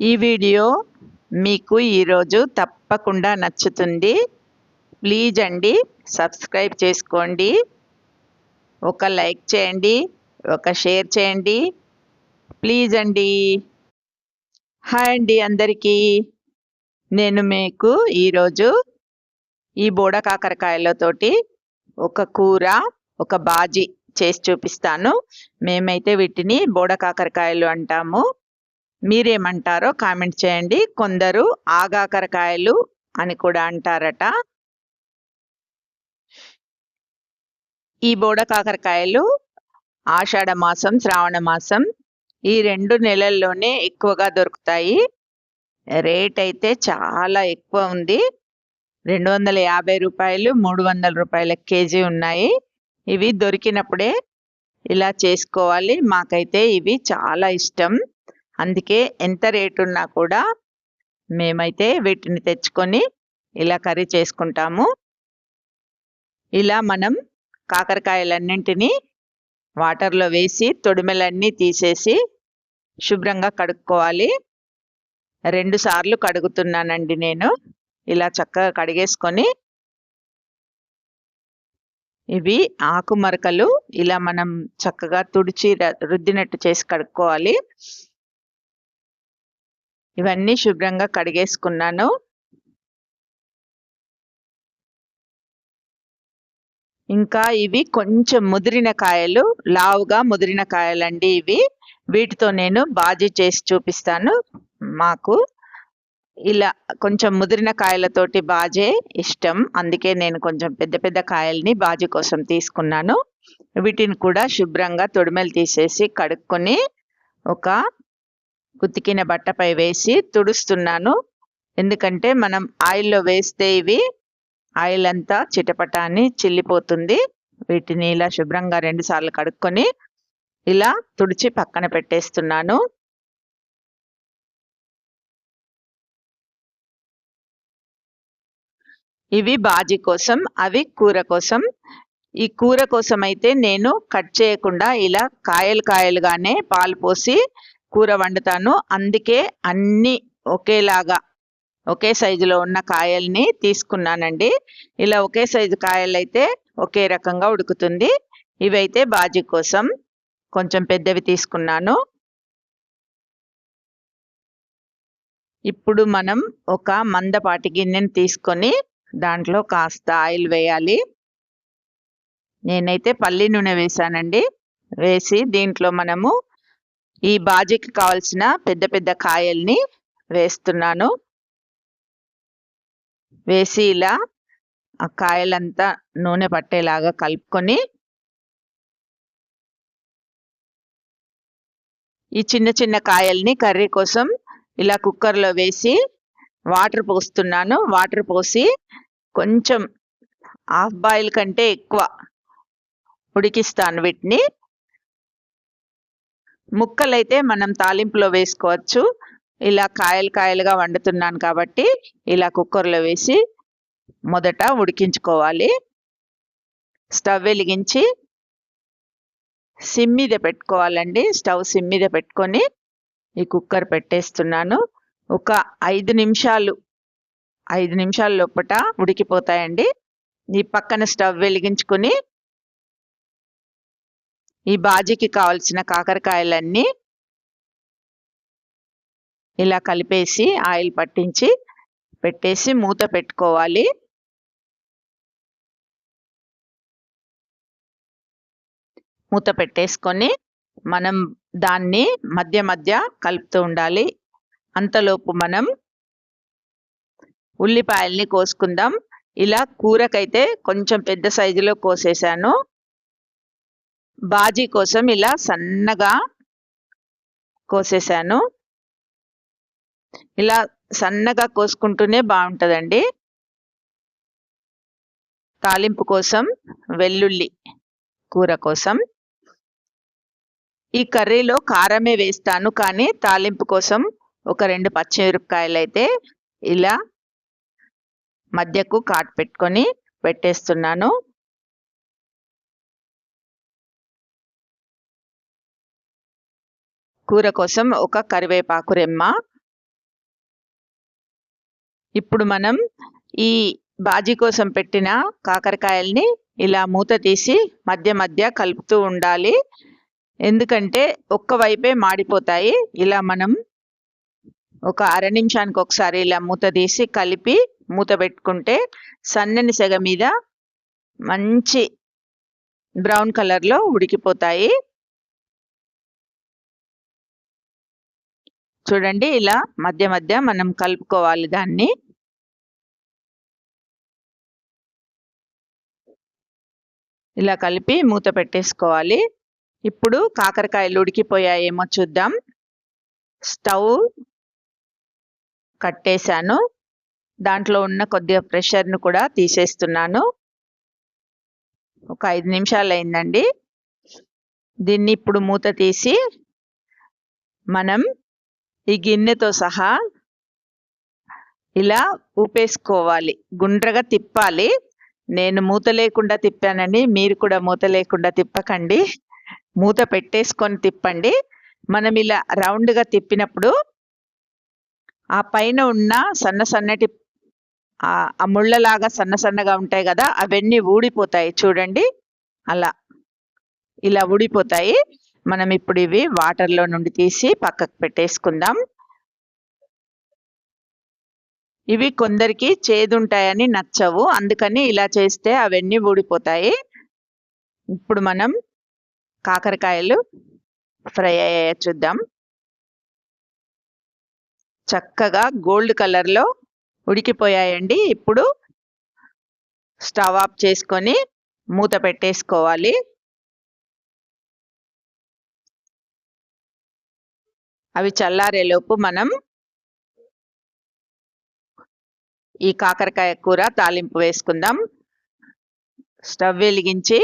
ఈ వీడియో మీకు ఈరోజు తప్పకుండా నచ్చుతుంది. ప్లీజ్ అండి సబ్స్క్రైబ్ చేసుకోండి. ఒక లైక్ చేయండి ఒక షేర్ చేయండి. ప్లీజ్ అండి. హాయ్ అండి అందరికీ. నేను మీకు ఈరోజు ఈ బోడ కాకరకాయలతోటి ఒక కూర ఒక బాజీ చేసి చూపిస్తాను. మేమైతే వీటిని బోడ కాకరకాయలు అంటాము. మీరేమంటారో కామెంట్ చేయండి. కొందరు ఆగాకరకాయలు అని కూడా అంటారట. ఈ బోడ కాకరకాయలు ఆషాఢ మాసం శ్రావణ మాసం ఈ రెండు నెలల్లోనే ఎక్కువగా దొరుకుతాయి. రేట్ అయితే చాలా ఎక్కువ ఉంది. రెండు వందల యాభై రూపాయలు మూడు వందల రూపాయల కేజీ ఉన్నాయి. ఇవి దొరికినప్పుడే ఇలా చేసుకోవాలి. మాకైతే ఇవి చాలా ఇష్టం. అందుకే ఎంత రేటు ఉన్నా కూడా మేమైతే వీటిని తెచ్చుకొని ఇలా కర్రీ చేసుకుంటాము. ఇలా మనం కాకరకాయలన్నింటినీ వాటర్లో వేసి తొడిమెలన్నీ తీసేసి శుభ్రంగా కడుక్కోవాలి. రెండు సార్లు కడుగుతున్నానండి నేను. ఇలా చక్కగా కడిగేసుకొని ఇవి ఆకు మరకలు ఇలా మనం చక్కగా తుడిచి రుద్దినట్టు చేసి కడుక్కోవాలి. ఇవన్నీ శుభ్రంగా కడిగేసుకున్నాను. ఇంకా ఇవి కొంచెం ముదిరిన కాయలు లావుగా ముదిరిన కాయలండి ఇవి. వీటితో నేను బాజీ చేసి చూపిస్తాను మాకు. ఇలా కొంచెం ముదిరిన కాయలతోటి బాజే ఇష్టం. అందుకే నేను కొంచెం పెద్ద పెద్ద కాయల్ని బాజీ కోసం తీసుకున్నాను. వీటిని కూడా శుభ్రంగా తొడిమెలు తీసేసి కడుక్కొని ఒక ఉతికిన బట్టపై వేసి తుడుస్తున్నాను. ఎందుకంటే మనం ఆయిల్లో వేస్తే ఇవి ఆయిల్ అంతా చిటపటాన్ని చిల్లిపోతుంది. వీటిని ఇలా శుభ్రంగా రెండు సార్లు కడుక్కొని ఇలా తుడిచి పక్కన పెట్టేస్తున్నాను. ఇవి బాజీ కోసం అవి కూర కోసం. ఈ కూర కోసం అయితే నేను కట్ చేయకుండా ఇలా కాయలు కాయలుగానే పాలు పోసి కూర వండుతాను. అందుకే అన్ని ఒకేలాగా ఒకే సైజులో ఉన్న కాయల్ని తీసుకున్నానండి. ఇలా ఒకే సైజు కాయలు అయితే ఒకే రకంగా ఉడుకుతుంది. ఇవైతే బాజీ కోసం కొంచెం పెద్దవి తీసుకున్నాను. ఇప్పుడు మనం ఒక మందపాటి గిన్నెని తీసుకొని దాంట్లో కాస్త ఆయిల్ వేయాలి. నేనైతే పల్లి నూనె వేసానండి వేసి దీంట్లో మనము ఈ బాజీకి కావాల్సిన పెద్ద పెద్ద కాయల్ని వేస్తున్నాను. వేసి ఇలా ఆ కాయలంతా నూనె పట్టేలాగా కలుపుకొని ఈ చిన్న చిన్న కాయల్ని కర్రీ కోసం ఇలా కుక్కర్లో వేసి వాటర్ పోస్తున్నాను. వాటర్ పోసి కొంచెం హాఫ్ బాయిల్ కంటే ఎక్కువ ఉడికిస్తాను వీటిని. ముక్కలైతే మనం తాలింపులో వేసుకోవచ్చు. ఇలా కాయలు కాయలుగా వండుతున్నాను కాబట్టి ఇలా కుక్కర్లో వేసి మొదట ఉడికించుకోవాలి. స్టవ్ వెలిగించి సిమ్ మీద పెట్టుకోవాలండి. స్టవ్ సిమ్ మీద పెట్టుకొని ఈ కుక్కర్ పెట్టేస్తున్నాను. ఒక ఐదు నిమిషాలు ఐదు నిమిషాల లోపట ఉడికిపోతాయండి. ఈ పక్కన స్టవ్ వెలిగించుకొని ఈ బాజీకి కావలసిన కాకరకాయలన్నీ ఇలా కలిపేసి ఆయిల్ పట్టించి పెట్టేసి మూత పెట్టుకోవాలి. మూత పెట్టేసుకొని మనం దాన్ని మధ్య మధ్య కలుపుతూ ఉండాలి. అంతలోపు మనం ఉల్లిపాయల్ని కోసుకుందాం. ఇలా కూరకైతే కొంచెం పెద్ద సైజులో కోసేసాను. బాజీ కోసం ఇలా సన్నగా కోసేసాను. ఇలా సన్నగా కోసుకుంటూనే బాగుంటుందండి. తాలింపు కోసం వెల్లుల్లి కూర కోసం. ఈ కర్రీలో కారమే వేస్తాను కానీ తాలింపు కోసం ఒక రెండు పచ్చిమిరపకాయలు అయితే ఇలా మధ్యకు కాట్ పెట్టుకొని పెట్టేస్తున్నాను. కూర కోసం ఒక కరివేపాకు రెమ్మ. ఇప్పుడు మనం ఈ బాజీ కోసం పెట్టిన కాకరకాయల్ని ఇలా మూత తీసి మధ్య మధ్య కలుపుతూ ఉండాలి. ఎందుకంటే ఒక్క వైపే మాడిపోతాయి. ఇలా మనం ఒక అర నిమిషానికి ఒకసారి ఇలా మూత తీసి కలిపి మూత పెట్టుకుంటే సన్నని సెగ మీద మంచి బ్రౌన్ కలర్లో ఉడికిపోతాయి. చూడండి ఇలా మధ్య మధ్య మనం కలుపుకోవాలి దాన్ని. ఇలా కలిపి మూత పెట్టేసుకోవాలి. ఇప్పుడు కాకరకాయలు ఉడికిపోయాయేమో చూద్దాం. స్టవ్ కట్టేశాను. దాంట్లో ఉన్న కొద్దిగా ప్రెషర్ను కూడా తీసేస్తున్నాను. ఒక ఐదు నిమిషాలు అయిందండి. దీన్ని ఇప్పుడు మూత తీసి మనం ఈ గిన్నెతో సహా ఇలా ఊపేసుకోవాలి. గుండ్రగా తిప్పాలి. నేను మూత లేకుండా తిప్పానని మీరు కూడా మూత లేకుండా తిప్పకండి. మూత పెట్టేసుకొని తిప్పండి. మనం ఇలా రౌండ్గా తిప్పినప్పుడు ఆ పైన ఉన్న సన్న సన్నటి ఆ ముళ్ళలాగా సన్న సన్నగా ఉంటాయి కదా అవన్నీ ఊడిపోతాయి చూడండి. అలా. ఇలా ఊడిపోతాయి. మనం ఇప్పుడు ఇవి వాటర్లో నుండి తీసి పక్కకు పెట్టేసుకుందాం. ఇవి కొందరికి చేదుంటాయని నచ్చవు. అందుకని ఇలా చేస్తే అవన్నీ ఊడిపోతాయి. ఇప్పుడు మనం కాకరకాయలు ఫ్రై అయ్యాయ చూద్దాం. చక్కగా గోల్డ్ కలర్లో ఉడికిపోయాయండి. ఇప్పుడు స్టవ్ ఆఫ్ చేసుకొని మూత పెట్టేసుకోవాలి. అవి చల్లారేలోపు మనం ఈ కాకరకాయ కూర తాలింపు వేసుకుందాం. స్టవ్ వెలిగించి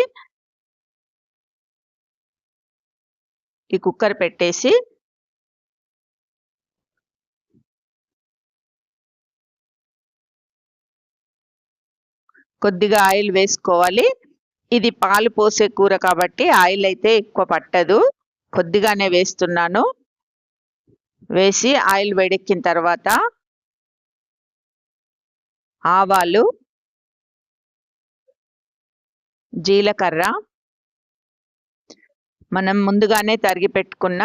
ఈ కుక్కర్ పెట్టేసి కొద్దిగా ఆయిల్ వేసుకోవాలి. ఇది పాలు పోసే కూర కాబట్టి ఆయిల్ అయితే ఎక్కువ పట్టదు. కొద్దిగానే వేస్తున్నాను. వేసి ఆయిల్ వేడెక్కిన తర్వాత ఆవాలు జీలకర్ర మనం ముందుగానే తరిగి పెట్టుకున్న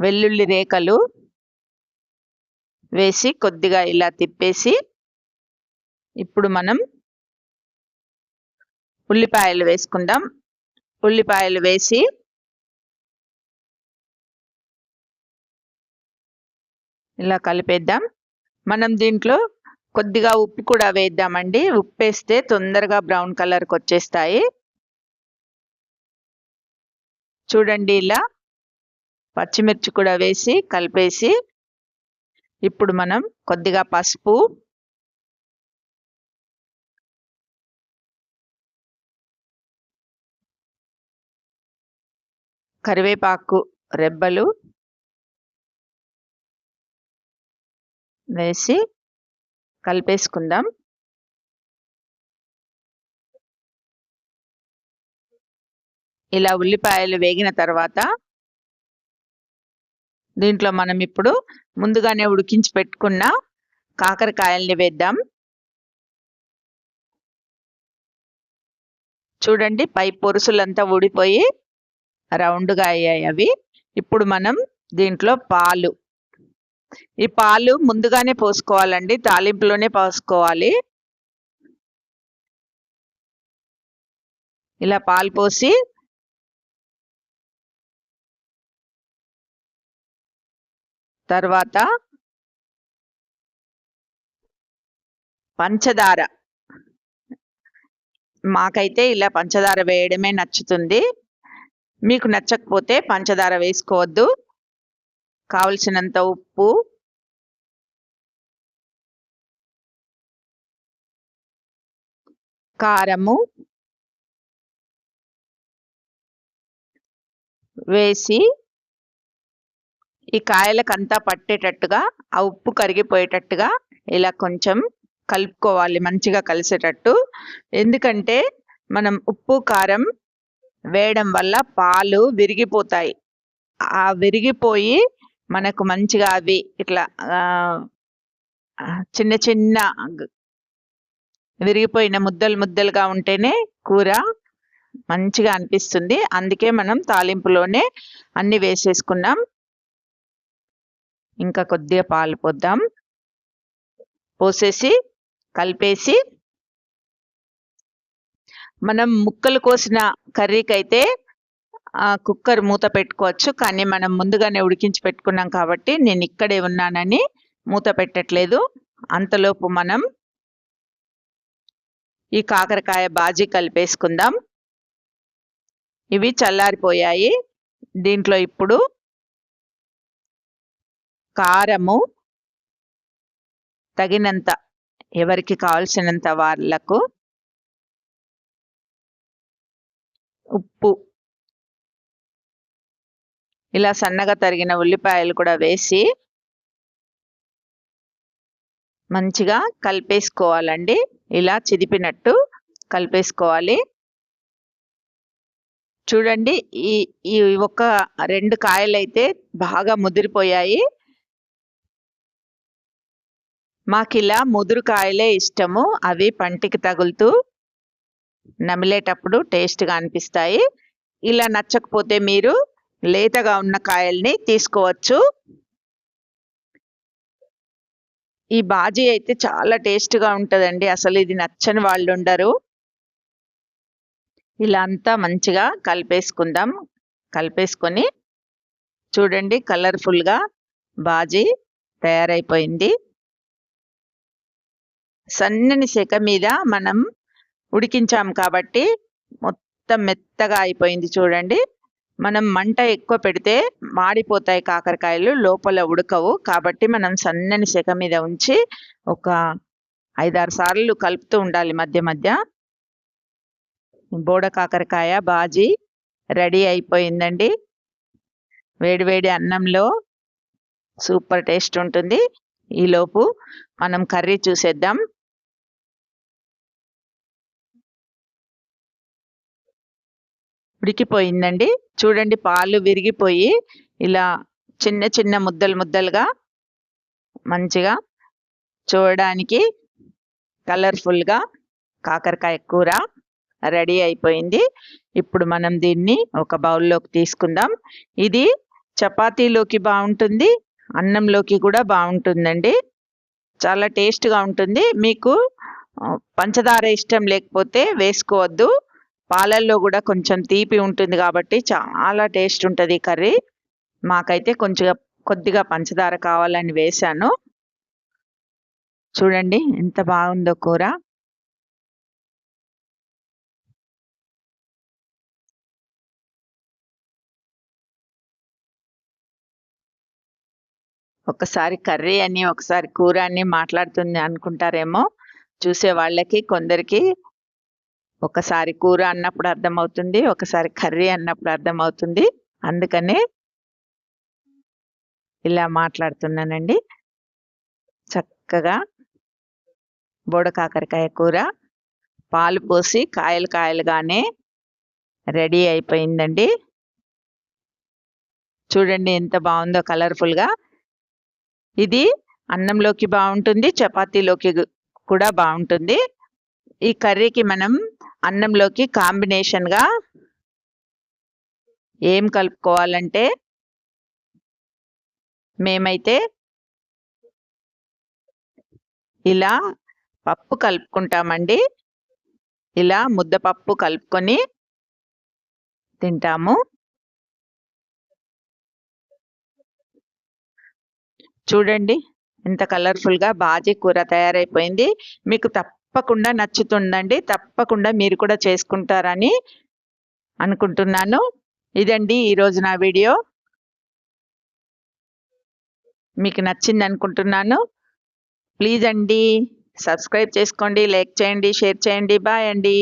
వెల్లుల్లి రేఖలు వేసి కొద్దిగా ఇలా తిప్పేసి ఇప్పుడు మనం ఉల్లిపాయలు వేసుకుందాం. ఉల్లిపాయలు వేసి ఇలా కలిపేద్దాం. మనం దీంట్లో కొద్దిగా ఉప్పు కూడా వేద్దామండి. ఉప్పు వేస్తే తొందరగా బ్రౌన్ కలర్కి వచ్చేస్తాయి. చూడండి ఇలా పచ్చిమిర్చి కూడా వేసి కలిపేసి ఇప్పుడు మనం కొద్దిగా పసుపు కరివేపాకు రెబ్బలు వేసి కలిపేసుకుందాం. ఇలా ఉల్లిపాయలు వేగిన తర్వాత దీంట్లో మనం ఇప్పుడు ముందుగానే ఉడికించి పెట్టుకున్న కాకరకాయల్ని వేద్దాం. చూడండి పై పొరుసులంతా ఊడిపోయి రౌండ్గా అయ్యాయి అవి. ఇప్పుడు మనం దీంట్లో పాలు ఈ పాలు ముందుగానే పోసుకోవాలండి తాలింపులోనే పోసుకోవాలి. ఇలా పాలు పోసి తర్వాత పంచదార. మాకైతే ఇలా పంచదార వేయడమే నచ్చుతుంది. మీకు నచ్చకపోతే పంచదార వేసుకోవద్దు. కావలసినంత ఉప్పు కారము వేసి ఈ కాయలకంతా పట్టేటట్టుగా ఆ ఉప్పు కరిగిపోయేటట్టుగా ఇలా కొంచెం కలుపుకోవాలి మంచిగా కలిసేటట్టు. ఎందుకంటే మనం ఉప్పు కారం వేయడం వల్ల పాలు విరిగిపోతాయి. ఆ విరిగిపోయి మనకు మంచిగా అవి ఇట్లా చిన్న చిన్న విరిగిపోయిన ముద్దలు ముద్దలుగా ఉంటేనే కూర మంచిగా అనిపిస్తుంది. అందుకే మనం తాలింపులోనే అన్ని వేసేసుకున్నాం. ఇంకా కొద్దిగా పాలు పోద్దాం. పోసేసి కలిపేసి మనం ముక్కలు కోసిన కర్రీకి అయితే కుక్కర్ మూత పెట్టుకోవచ్చు. కానీ మనం ముందుగానే ఉడికించి పెట్టుకున్నాం కాబట్టి నేను ఇక్కడే ఉన్నానని మూత పెట్టట్లేదు. అంతలోపు మనం ఈ కాకరకాయ బాజీ కలిపేసుకుందాం. ఇవి చల్లారిపోయాయి. దీంట్లో ఇప్పుడు కారము తగినంత ఎవరికి కావాల్సినంత వాళ్ళకు ఉప్పు ఇలా సన్నగా తరిగిన ఉల్లిపాయలు కూడా వేసి మంచిగా కలిపేసుకోవాలండి. ఇలా చిదిపినట్టు కలిపేసుకోవాలి. చూడండి ఈ ఈ ఒక రెండు కాయలైతే బాగా ముదిరిపోయాయి. మాకు ఇలా ముదురు కాయలే ఇష్టము. అవి పంటికి తగులుతూ నమిలేటప్పుడు టేస్ట్గా అనిపిస్తాయి. ఇలా నచ్చకపోతే మీరు లేతగా ఉన్న కాయల్ని తీసుకోవచ్చు. ఈ బాజీ అయితే చాలా టేస్ట్గా ఉంటుందండి. అసలు ఇది నచ్చని వాళ్ళు ఉండరు. ఇలా అంతా మంచిగా కలిపేసుకుందాం. కలిపేసుకొని చూడండి కలర్ఫుల్గా బాజీ తయారైపోయింది. సన్నని శక మీద మనం ఉడికించాం కాబట్టి మొత్తం మెత్తగా అయిపోయింది చూడండి. మనం మంట ఎక్కువ పెడితే మాడిపోతాయి కాకరకాయలు లోపల ఉడకవు. కాబట్టి మనం సన్నని సెక మీద ఉంచి ఒక ఐదారు సార్లు కలుపుతూ ఉండాలి మధ్య మధ్య. బోడ కాకరకాయ బాజీ రెడీ అయిపోయిందండి. వేడివేడి అన్నంలో సూపర్ టేస్ట్ ఉంటుంది. ఈలోపు మనం కర్రీ చూసేద్దాం. ఉడికిపోయిందండి. చూడండి పాలు విరిగిపోయి ఇలా చిన్న చిన్న ముద్దలు ముద్దలుగా మంచిగా చూడడానికి కలర్ఫుల్గా కాకరకాయ కూర రెడీ అయిపోయింది. ఇప్పుడు మనం దీన్ని ఒక బౌల్లోకి తీసుకుందాం. ఇది చపాతీలోకి బాగుంటుంది అన్నంలోకి కూడా బాగుంటుందండి. చాలా టేస్ట్గా ఉంటుంది. మీకు పంచదార ఇష్టం లేకపోతే వేసుకోవద్దు. పాలల్లో కూడా కొంచెం తీపి ఉంటుంది కాబట్టి చాలా టేస్ట్ ఉంటుంది కర్రీ. మాకైతే కొంచెం కొద్దిగా పంచదార కావాలని వేశాను. చూడండి ఎంత బాగుందో కూర. ఒకసారి కర్రీ అని ఒకసారి కూర అని మాట్లాడుతుంది అనుకుంటారేమో. చూసే వాళ్ళకి కొందరికి ఒకసారి కూర అన్నప్పుడు అర్థమవుతుంది ఒకసారి కర్రీ అన్నప్పుడు అర్థమవుతుంది. అందుకనే ఇలా మాట్లాడుతున్నానండి. చక్కగా బోడ కాకరకాయ కూర పాలు పోసి కాయలు కాయలుగానే రెడీ అయిపోయిందండి. చూడండి ఎంత బాగుందో కలర్ఫుల్గా. ఇది అన్నంలోకి బాగుంటుంది చపాతీలోకి కూడా బాగుంటుంది. ఈ కర్రీకి మనం అన్నంలోకి కాంబినేషన్గా ఏం కలుపుకోవాలంటే మేమైతే ఇలా పప్పు కలుపుకుంటామండి. ఇలా ముద్దపప్పు కలుపుకొని తింటాము. చూడండి ఎంత కలర్ఫుల్గా బాజీ కూర తయారైపోయింది. మీకు తప్పకుండా నచ్చుతుందండి. తప్పకుండా మీరు కూడా చేసుకుంటారని అనుకుంటున్నాను. ఇదండి ఈరోజు నా వీడియో. మీకు నచ్చింది అనుకుంటున్నాను. ప్లీజ్ అండి సబ్స్క్రైబ్ చేసుకోండి లైక్ చేయండి షేర్ చేయండి. బాయ్ అండి.